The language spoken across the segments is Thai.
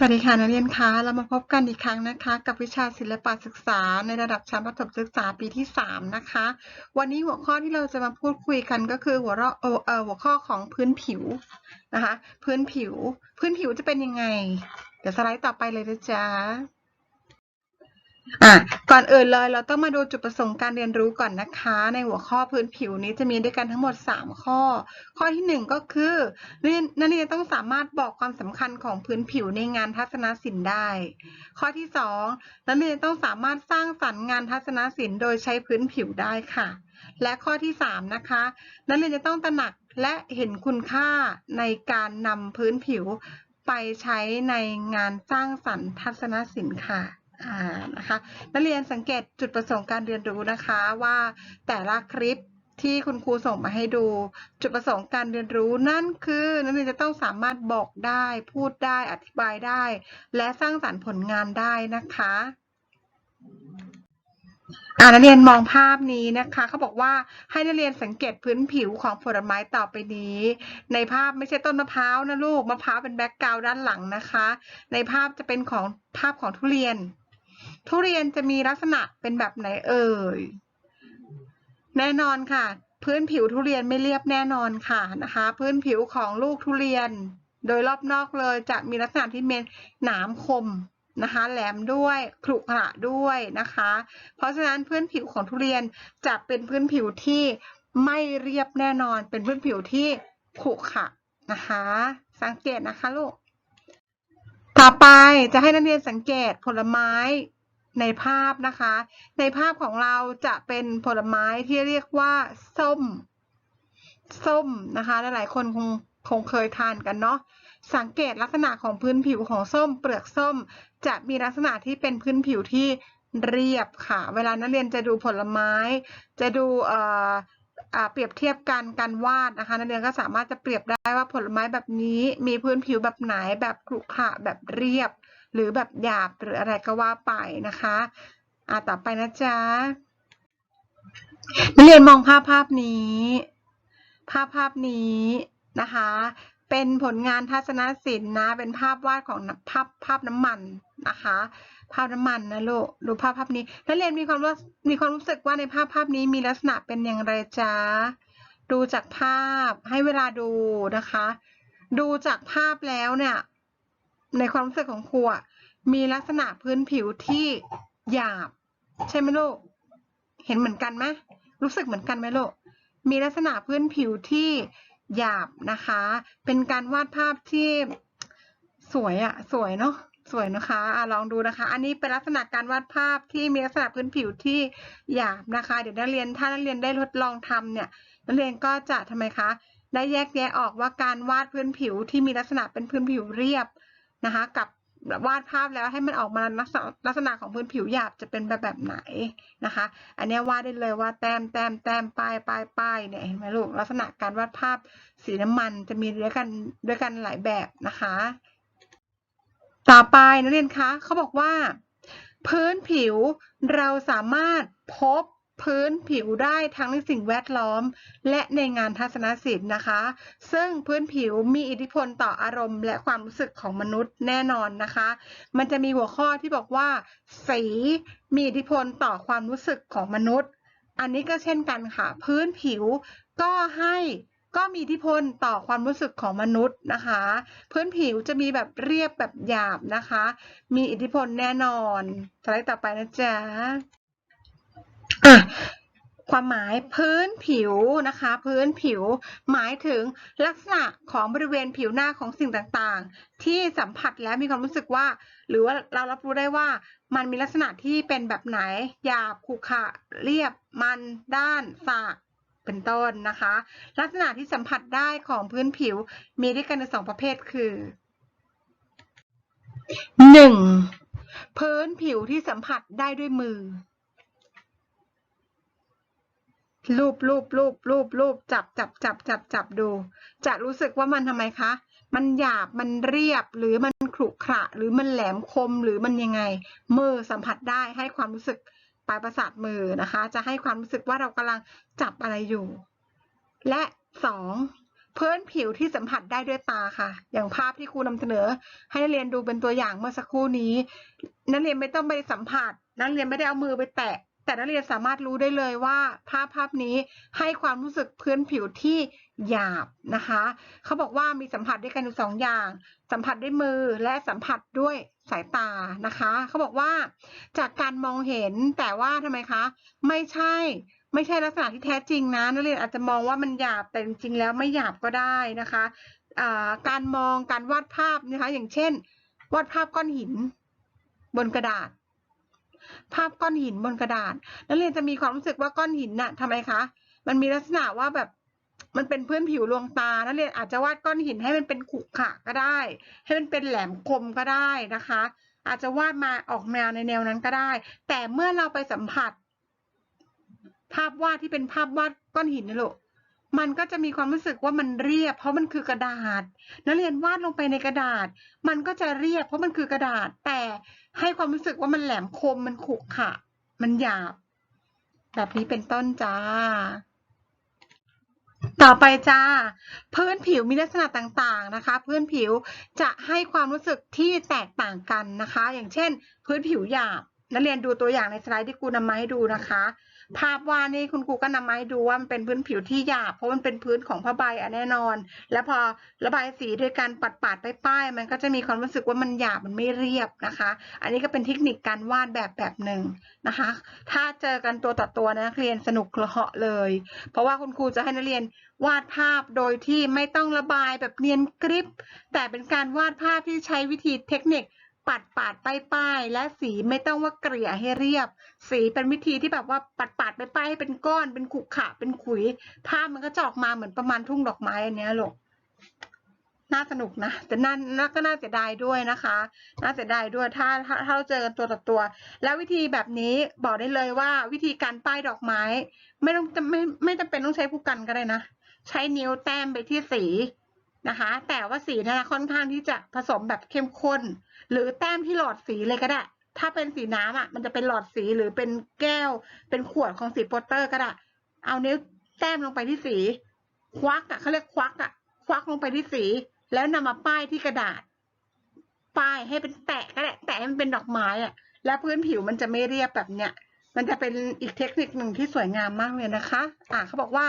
สวัสดีค่ะนักเรียนคะเรามาพบกันอีกครั้งนะคะ กับวิชาศิลปศึกษาในระดับชั้นประถมศึกษาปีที่ 3 นะคะ วันนี้หัวข้อที่เราจะมาพูดคุยกันก็คือหัวเราะเอ่อเอ่อหัวข้อของพื้นผิวนะคะ พื้นผิว พื้นผิวจะเป็นยังไง เดี๋ยวสไลด์ต่อไปเลยนะจ๊ะ อะก่อนอื่นเลยเราต้องมาดูจุดประสงค์การเรียนรู้ก่อนนะคะ ในหัวข้อพื้นผิวนี้จะมีด้วยกันทั้งหมด 3 ข้อ ข้อทีหนึ่1 ก็คือนักเรียนเรียนต้องสามารถบอกความสำคัญของพื้นผิวในงานทัศนศิลป์ได้ ข้อที่ 2 นักเรียนต้องสามารถสร้างสรรค์งานทัศนศิลป์โดยใช้พื้นผิวได้ค่ะ และข้อที่ 3 นะคะ นักเรียนจะต้องตระหนักและเห็นคุณค่าในการนำพื้นผิวไปใช้ในงานสร้างสรรค์ทัศนศิลป์ค่ะ อ่านะคะนักเรียนสังเกตจุดประสงค์การเรียนรู้นะคะว่าแต่ละคลิปที่คุณครูส่งมาให้ดู จุดประสงค์การเรียนรู้นั่นคือ นักเรียนจะต้องสามารถบอกได้ พูดได้อธิบายได้ และสร้างสรรค์ผลงานได้นะคะอ่านักเรียนมองภาพนี้นะคะเขาบอกว่าให้นักเรียนสังเกตพื้นผิวของผลไม้ต่อไปนี้ ในภาพไม่ใช่ต้นมะพร้าวนะลูกมะพร้าวเป็นแบ็กกราวด์ด้านหลังนะคะ ในภาพจะเป็นของภาพของทุเรียน ทุเรียนจะมีลักษณะเป็นแบบไหนเอ่ย แน่นอนค่ะ พื้นผิวทุเรียนไม่เรียบแน่นอนค่ะนะคะ พื้นผิวของลูกทุเรียน โดยรอบนอกเลยจะมีลักษณะที่เป็นหนามคมนะคะแหลมด้วยขรุขระด้วยนะคะ เพราะฉะนั้นพื้นผิวของทุเรียนจะเป็นพื้นผิวที่ไม่เรียบแน่นอน เป็นพื้นผิวที่ขรุขระนะคะ สังเกตนะคะลูก ต่อไปจะให้นักเรียนสังเกตผลไม้ในภาพนะคะ ในภาพของเราจะเป็นผลไม้ที่เรียกว่า ส้ม ส้มนะคะหลายๆคนคงคงเคยทานกันเนาะสังเกตลักษณะของพื้นผิวของส้ม เปลือกส้ม จะมีลักษณะที่เป็นพื้นผิวที่เรียบค่ะ เวลานักเรียนจะดูผลไม้ จะดู เอ่าเปรียบเทียบกันการวาดนะคะนักเรียนก็สามารถจะเปรียบได้ว่าผลไม้แบบนี้มีพื้นผิวแบบไหนแบบขรุขระแบบเรียบ หรือแบบหยาบหรืออะไรก็ว่าไปนะคะอ่าต่อไปนะจ๊ะนักเรียนมองภาพภาพนี้ ภาพภาพนี้นะคะ เป็นผลงานทัศนศิลป์นะเป็นภาพวาดของภาพภาพน้ำมันนะคะ ภาพน้ำมันนะลูกดูภาพภาพนี้นักเรียนมีความรู้มีความรู้สึกว่าในภาพภาพนี้มีลักษณะเป็นอย่างไรจ๊ะดูจากภาพให้เวลาดูนะคะ ดูจากภาพแล้วเนี่ย ในความรู้สึกของครูอะมีลักษณะพื้นผิวที่หยาบ ใช่ไหมลูกเห็นเหมือนกันไหมรู้สึกเหมือนกันไหมลูกมีลักษณะพื้นผิวที่หยาบนะคะ เป็นการวาดภาพที่สวยอะสวยเนาะ สวยนะคะอะลองดูนะคะ อันนี้เป็นลักษณะการวาดภาพที่มีลักษณะพื้นผิวที่หยาบนะคะ เดี๋ยวนักเรียนถ้านักเรียนได้ทดลองทำเนี่ยนักเรียนก็จะทำไมคะได้แยกแยะออกว่าการวาดพื้นผิวที่มีลักษณะเป็นพื้นผิวเรียบนะคะ กับวาดภาพแล้วให้มันออกมาลักษณะของพื้นผิวหยาบจะเป็นแบบแบบไหนนะคะ อันนี้วาดได้เลยว่าแต้มแต้มแต้มป้ายป้ายป้ายเนี่ยเห็นไหมลูกลักษณะการวาดภาพสีน้ำมันจะมีด้วยกันด้วยกันหลายแบบนะคะ ต่อไปนักเรียนคะเขาบอกว่า พื้นผิวเราสามารถพบพื้นผิวได้ทั้งในสิ่งแวดล้อม และในงานทัศนศิลป์นะคะ ซึ่งพื้นผิวมีอิทธิพลต่ออารมณ์และความรู้สึกของมนุษย์แน่นอนนะคะ มันจะมีหัวข้อที่บอกว่า สีมีอิทธิพลต่อความรู้สึกของมนุษย์ อันนี้ก็เช่นกันค่ะ พื้นผิวก็ให้ ก็มีอิทธิพลต่อความรู้สึกของมนุษย์นะคะ พื้นผิวจะมีแบบเรียบแบบหยาบนะคะ มีอิทธิพลแน่นอนสไลด์ต่อไปนะจ๊ะอะความหมายพื้นผิวนะคะ พื้นผิวหมายถึงลักษณะของบริเวณผิวหน้าของสิ่งต่างๆ ที่สัมผัสแล้วมีความรู้สึกว่า หรือว่าเรารับรู้ได้ว่ามันมีลักษณะที่เป็นแบบไหนหยาบขรุขระเรียบมันด้านสาก เป็นต้นนะคะ ลักษณะที่สัมผัสได้ของพื้นผิวมีด้วยกันในสองประเภทคือหนึ่งพื้นผิวที่สัมผัสได้ด้วยมือรูปรูปรูปรูปรูปจับจับจับจับจับดู จะรู้สึกว่ามันทำไมคะ มันหยาบมันเรียบหรือมันขรุขระ หรือมันแหลมคมหรือมันยังไง มือสัมผัสได้ให้ความรู้สึก ปลายประสาทมือนะคะ จะให้ความรู้สึกว่าเรากำลังจับอะไรอยู่ และสองพื้นผิวที่สัมผัสได้ด้วยตาค่ะ อย่างภาพที่ครูนำเสนอ ให้นักเรียนดูเป็นตัวอย่างเมื่อสักครู่นี้ นักเรียนไม่ต้องไปสัมผัส นักเรียนไม่ได้เอามือไปแตะ แต่นักเรียนสามารถรู้ได้เลยว่าภาพภาพนี้ให้ความรู้สึกพื้นผิวที่หยาบนะคะ เขาบอกว่ามีสัมผัสด้วยกันอยู่สองอย่าง สัมผัสด้วยมือและสัมผัสด้วยสายตานะคะ เขาบอกว่าจากการมองเห็นแต่ว่าทำไมคะ ไม่ใช่ไม่ใช่ลักษณะที่แท้จริงนะนักเรียนอาจจะมองว่ามันหยาบแต่จริงๆแล้วไม่หยาบก็ได้นะคะการมองการวาดภาพนะคะ อย่างเช่น วาดภาพก้อนหิน บนกระดาษ ภาพก้อนหินบนกระดาษ นักเรียนจะมีความรู้สึกว่าก้อนหินน่ะทำไมคะ มันมีลักษณะว่าแบบมันเป็นพื้นผิวลวงตา นักเรียนอาจจะวาดก้อนหินให้มันเป็นขุขะก็ได้ ให้มันเป็นแหลมคมก็ได้นะคะ อาจจะวาดมาออกแนวในแนวนั้นก็ได้ แต่เมื่อเราไปสัมผัส ภาพวาดที่เป็นภาพวาดก้อนหินนี่ลูก มันก็จะมีความรู้สึกว่ามันเรียบ เพราะมันคือกระดาษ นักเรียนวาดลงไปในกระดาษ มันก็จะเรียบ เพราะมันคือกระดาษ แต่ให้ความรู้สึกว่ามันแหลมคมมันขรุขระมันหยาบ แบบนี้เป็นต้นจ้า ต่อไปจ้า พื้นผิวมีลักษณะต่างๆนะคะ พื้นผิวจะให้ความรู้สึกที่แตกต่างกันนะคะ อย่างเช่น พื้นผิวหยาบนักเรียนดูตัวอย่างในสไลด์ที่ครูนำมาให้ดูนะคะ ภาพวาดนี่คุณครูก็นำมาให้ดูว่ามันเป็นพื้นผิวที่หยาบเพราะมันเป็นพื้นของผ้าใบอะแน่นอน แล้วพอระบายสีด้วยการปัดปาดๆป้ายๆมันก็จะมีความรู้สึกว่ามันหยาบมันไม่เรียบนะคะ อันนี้ก็เป็นเทคนิคการวาดแบบแบบหนึ่งนะคะ ถ้าเจอกันตัวต่อตัวนะนักเรียนสนุกเหาะเลย เพราะว่าคุณครูจะให้นักเรียนวาดภาพโดยที่ไม่ต้องระบายแบบเนียนกริบแต่เป็นการวาดภาพที่ใช้วิธีเทคนิค ปัดปาดป้ายป้ายๆและสีไม่ต้องว่าเกลี่ยให้เรียบ สีเป็นวิธีที่แบบว่าปัดปาดป้ายป้ายๆให้เป็นก้อนเป็นขุขะเป็นขุยภาพมันก็จะออกมาเหมือนประมาณทุ่งดอกไม้อันเนี้ยลูกน่าสนุกนะแต่น่าน่าก็น่าเสียดายด้วยนะคะน่าเสียดายด้วยถ้าถ้าถ้าเราเจอกันตัวต่อตัว แล้ววิธีแบบนี้บอกได้เลยว่าวิธีการป้ายดอกไม้ ไม่ต้องไม่ไม่จำเป็นต้องใช้ผู้กันก็ได้นะ ใช้นิ้วแต้มไปที่สี นะคะ แต่ว่าสีนะค่อนข้างที่จะผสมแบบเข้มข้น หรือแต้มที่หลอดสีเลยก็ได้ ถ้าเป็นสีน้ำอะ มันจะเป็นหลอดสีหรือเป็นแก้ว เป็นขวดของสีโปสเตอร์ก็ได้ เอานิ้วแต้มลงไปที่สี ควักอะเขาเรียกควักอะ ควักลงไปที่สี แล้วนำมาป้ายที่กระดาษ ป้ายให้เป็นแตะก็ได้ แตะให้มันเป็นดอกไม้อะ แล้วพื้นผิวมันจะไม่เรียบแบบเนี้ย มันจะเป็นอีกเทคนิคหนึ่งที่สวยงามมากเลยนะคะ อ่าเขาบอกว่า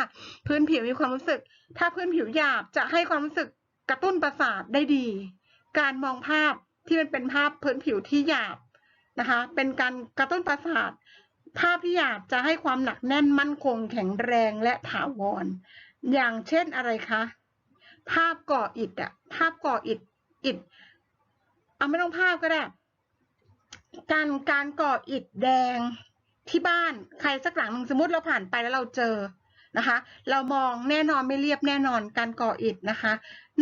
พื้นผิวมีความรู้สึก ถ้าพื้นผิวหยาบจะให้ความรู้สึกกระตุ้นประสาทได้ดี การมองภาพที่มันเป็นภาพพื้นผิวที่หยาบนะคะ เป็นการกระตุ้นประสาท ภาพที่หยาบจะให้ความหนักแน่นมั่นคง แข็งแรงและถาวร อย่างเช่นอะไรคะ ภาพก่ออิฐอะภาพก่ออิฐอิฐเอาไม่ต้องภาพก็ได้ การการก่ออิฐแดง ที่บ้านใครสักหลังหนึ่งสมมติเราผ่านไปแล้วเราเจอนะคะ เรามองแน่นอนไม่เรียบแน่นอนการก่ออิฐนะคะ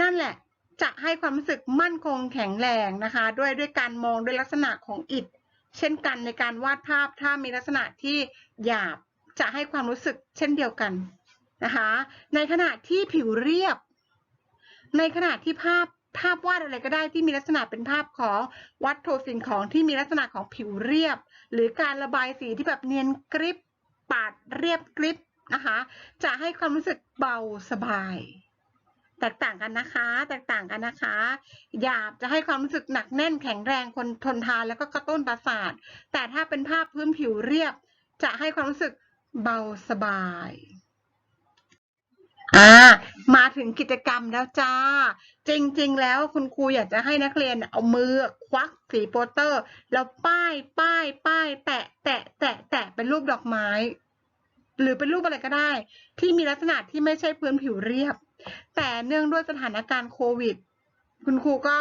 นั่นแหละจะให้ความรู้สึกมั่นคงแข็งแรงนะคะ ด้วยด้วยการมองด้วยลักษณะของอิฐ เช่นกันในการวาดภาพถ้ามีลักษณะที่หยาบจะให้ความรู้สึกเช่นเดียวกันนะคะ ในขณะที่ผิวเรียบ ในขณะที่ภาพ ภาพวาดอะไรก็ได้ที่มีลักษณะเป็นภาพของวัตถุสิ่งของที่มีลักษณะของผิวเรียบ หรือการระบายสีที่แบบเนียนกริบปาดเรียบกริบนะคะ จะให้ความรู้สึกเบาสบาย แตกต่างกันนะคะ แตกต่างกันนะคะหยาบจะให้ความรู้สึกหนักแน่นแข็งแรงคนทนทานแล้วก็กระตุ้นประสาท แต่ถ้าเป็นภาพพื้นผิวเรียบ จะให้ความรู้สึกเบาสบายอ่า มาถึงกิจกรรมแล้วจ้า จริง ๆ แล้วคุณครูอยากจะให้นักเรียนเอามือควักสีโปสเตอร์ แล้วป้ายป้ายป้ายแตะแตะแตะแตะเป็นรูปดอกไม้ หรือเป็นรูปอะไรก็ได้ ที่มีลักษณะที่ไม่ใช่พื้นผิวเรียบ แต่เนื่องด้วยสถานการณ์โควิด คุณครูก็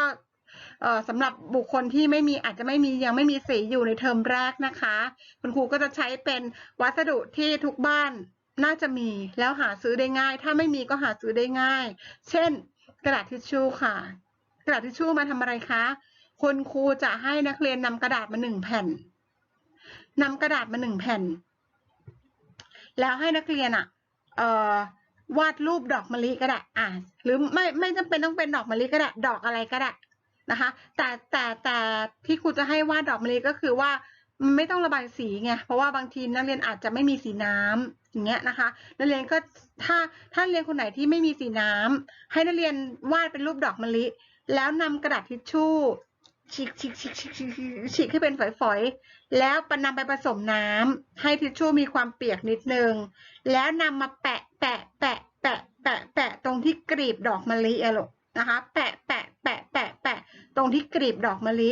เอ่อสำหรับบุคคลที่ไม่มีอาจจะไม่มียังไม่มีสีอยู่ในเทอมแรกนะคะ คุณครูก็จะใช้เป็นวัสดุที่ทุกบ้าน น่าจะมีแล้วหาซื้อได้ง่าย ถ้าไม่มีก็หาซื้อได้ง่าย เช่น กระดาษทิชชู่ค่ะ กระดาษทิชชู่มาทำอะไรคะคุณครูจะให้นักเรียนนำกระดาษมาหนึ่งแผ่นนำกระดาษมาหนึ่งแผ่น แล้วให้นักเรียนอะเอ่อวาดรูปดอกมะลิก็ได้อ่าหรือไม่ไม่จำเป็นต้องเป็นดอกมะลิก็ได้ดอกอะไรก็ได้นะคะ แต่แต่แต่ที่ครูจะให้วาดดอกมะลิก็คือว่า ไม่ต้องระบายสีไง เพราะว่าบางทีนักเรียนอาจจะไม่มีสีน้ำอย่างเงี้ยนะคะ นักเรียนก็ถ้าถ้านเรียนคนไหนที่ไม่มีสีน้ำให้นักเรียนวาดเป็นรูปดอกมะลิ แล้วนำกระดาษทิชชู่ฉีกฉีกฉีกฉีกฉีกฉีกให้เป็นฝอยๆ แล้วปนำไปผสมน้ำให้ทิชชู่มีความเปียกนิดนึง แล้วนำมาแปะแปะแปะแปะแปะแปะตรงที่กรีบดอกมะลิอะลูกนะคะ แปะแปะแปะแปะแปะตรงที่กรีบดอกมะลิ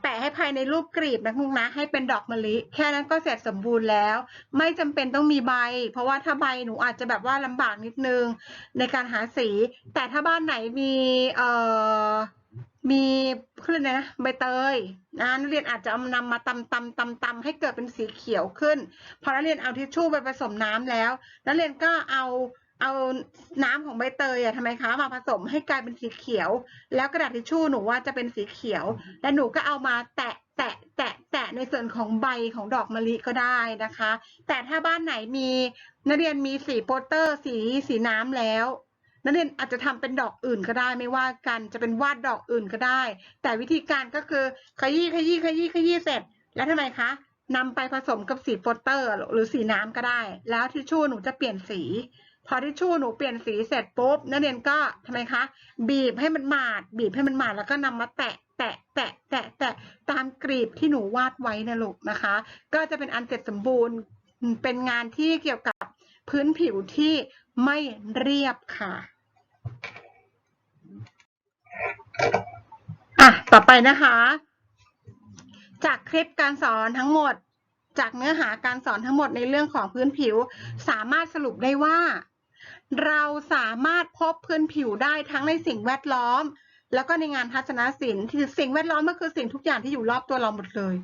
แปะให้ภายในรูปกรีบนะคุณนะ ให้เป็นดอกมะลิ แค่นั้นก็เสร็จสมบูรณ์แล้ว ไม่จำเป็นต้องมีใบ เพราะว่าถ้าใบหนูอาจจะแบบว่าลำบากนิดนึงในการหาสี แต่ถ้าบ้านไหนมีเอ่อมีเขาเรียนะใบเตยนะนักเรียนอาจจะเอานำมาตำตำตำตำให้เกิดเป็นสีเขียวขึ้น พอนักเรียนเอาทิชชู่ไปผสมน้ำแล้ว นักเรียนก็เอา เอาน้ำของใบเตยอะทำไมคะมาผสมให้กลายเป็นสีเขียว แล้วกระดาษทิชชู่หนูว่าจะเป็นสีเขียว และหนูก็เอามาแตะแตะแตะแตะในส่วนของใบของดอกมะลิก็ได้นะคะ แต่ถ้าบ้านไหนมีนักเรียนมีสีโปสเตอร์สีสีน้ำแล้วนักเรียนอาจจะทำเป็นดอกอื่นก็ได้ไม่ว่ากันจะเป็นวาดดอกอื่นก็ได้ แต่วิธีการก็คือขยี้ขยี้ขยี้ขยี้เสร็จ แล้วทำไมคะนำไปผสมกับสีโปสเตอร์ หรือสีน้ำก็ได้ แล้วทิชชู่หนูจะเปลี่ยนสี พอทิชชู่หนูเปลี่ยนสีเสร็จปุ๊บนักเรียนก็ทำไมคะ บีบให้มันหมาด บีบให้มันหมาดแล้วก็นำมาแตะแตะแตะแตะแตะตามกรีบที่หนูวาดไว้นะลูกนะคะ ก็จะเป็นอันเสร็จสมบูรณ์เป็นงานที่เกี่ยวกับพื้นผิวที่ไม่เรียบค่ะอะต่อไปนะคะ จากคลิปการสอนทั้งหมดจากเนื้อหาการสอนทั้งหมดในเรื่องของพื้นผิว สามารถสรุปได้ว่า เราสามารถพบพื้นผิวได้ทั้งในสิ่งแวดล้อม แล้วก็ในงานทัศนศิลป์ที่สิ่งแวดล้อมก็คือสิ่งทุกอย่างที่อยู่รอบตัวเราหมดเลย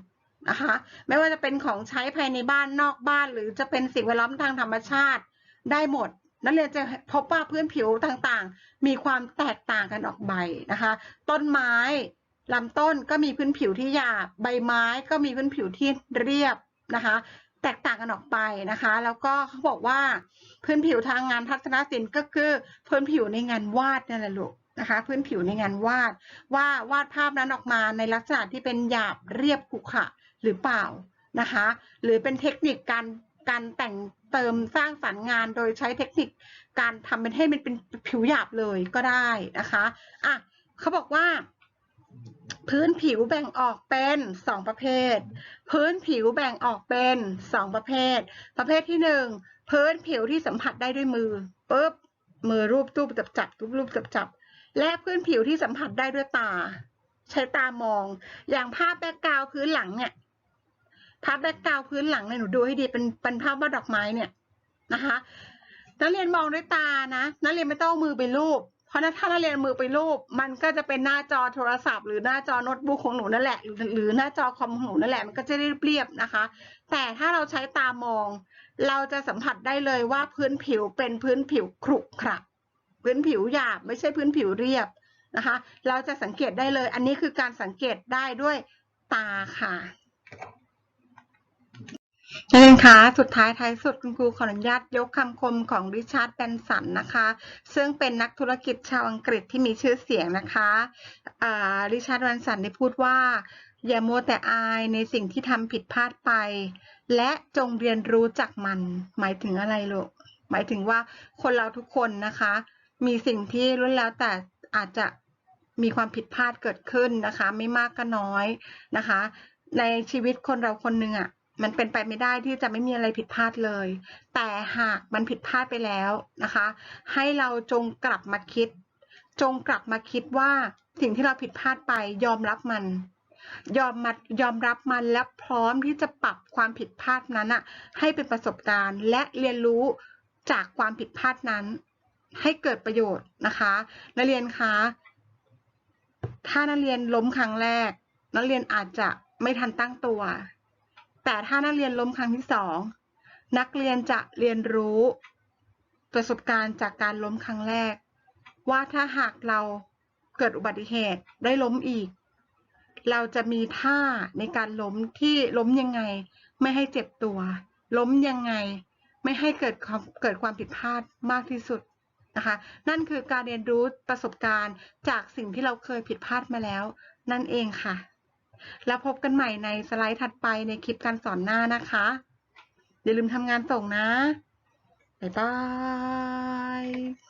นะคะไม่ว่าจะเป็นของใช้ภายในบ้านนอกบ้าน หรือจะเป็นสิ่งแวดล้อมทางธรรมชาติได้หมด นักเรียนจะพบว่าพื้นผิวต่างๆ มีความแตกต่างกันออกไปนะคะ ต้นไม้ลำต้นก็มีพื้นผิวที่หยาบใบไม้ก็มีพื้นผิวที่เรียบนะคะ แตกต่างกันออกไปนะคะ แล้วก็เขาบอกว่าพื้นผิวทางงานทัศนศิลป์ก็คือพื้นผิวในงานวาดนั่นแหละลูกนะคะ พื้นผิวในงานวาดว่าวาดภาพนั้นออกมาในลักษณะที่เป็นหยาบเรียบขรุขระหรือเปล่านะคะ หรือเป็นเทคนิคการการแต่งเติมสร้างสรรค์งานโดยใช้เทคนิคการทำเป็นให้มันเป็นผิวหยาบเลยก็ได้นะคะอะเขาบอกว่า พื้นผิวแบ่งออกเป็นสองประเภท พื้นผิวแบ่งออกเป็นสองประเภท ประเภทที่หนึ่งพื้นผิวที่สัมผัสได้ด้วยมือปุ๊บมือรูปตู้จับจับรูปรูปจับจับและพื้นผิวที่สัมผัสได้ด้วยตา ใช้ตามอง อย่างภาพแบ็กกราวพื้นหลังเนี่ยภาพแบ็กกราวพื้นหลังเนี่ยหนูดูให้ดีเป็นเป็นภาพวาดดอกไม้เนี่ยนะคะนักเรียนมองด้วยตานะนักเรียนไม่ต้องมือไปรูป เพราะถ้านักเรียนมือไปรูป มันก็จะเป็นหน้าจอโทรศัพท์ หรือหน้าจอโน้ตบุ๊กของหนูนั่นแหละ หรือหน้าจอคอมของหนูนั่นแหละมันก็จะเรียบๆนะคะ แต่ถ้าเราใช้ตามอง เราจะสัมผัสได้เลยว่าพื้นผิวเป็นพื้นผิวขรุขระพื้นผิวหยาบไม่ใช่พื้นผิวเรียบนะคะ เราจะสังเกตได้เลย อันนี้คือการสังเกตได้ด้วยตาค่ะ เรียนคะสุดท้ายท้ายสุดคุณครูขออนุญาตยกคำคมของริชาร์ดแบนสันนะคะ ซึ่งเป็นนักธุรกิจชาวอังกฤษที่มีชื่อเสียงนะคะริชาร์ดแบนสันได้พูดว่า อย่ามัวแต่อายในสิ่งที่ทำผิดพลาดไป และจงเรียนรู้จากมัน หมายถึงอะไรลูก หมายถึงว่าคนเราทุกคนนะคะ มีสิ่งที่ล้วนแล้วแต่อาจจะมีความผิดพลาดเกิดขึ้นนะคะ ไม่มากก็น้อยนะคะ ในชีวิตคนเราคนหนึ่งอะ่ะ มันเป็นไปไม่ได้ที่จะไม่มีอะไรผิดพลาดเลย แต่หากมันผิดพลาดไปแล้วนะคะ ให้เราจงกลับมาคิด จงกลับมาคิดว่าสิ่งที่เราผิดพลาดไปยอมรับมัน ยอมมายอมรับมันและพร้อมที่จะปรับความผิดพลาดนั้นอะให้เป็นประสบการณ์ และเรียนรู้จากความผิดพลาดนั้น ให้เกิดประโยชน์นะคะนักเรียนคะถ้านักเรียนล้มครั้งแรก นักเรียนอาจจะไม่ทันตั้งตัว แต่ถ้านักเรียนล้มครั้งที่สองนักเรียนจะเรียนรู้ ประสบการณ์จากการล้มครั้งแรก ว่าถ้าหากเราเกิดอุบัติเหตุได้ล้มอีก เราจะมีท่าในการล้มที่ล้มยังไง ไม่ให้เจ็บตัว ล้มยังไง ไม่ให้เกิดความเกิดความผิดพลาดมากที่สุดนะคะนั่นคือการเรียนรู้ประสบการณ์จากสิ่งที่เราเคยผิดพลาดมาแล้ว นั่นเองค่ะ แล้วพบกันใหม่ในสไลด์ถัดไปในคลิปการสอนหน้านะคะ อย่าลืมทำงานส่งนะ บ๊ายบาย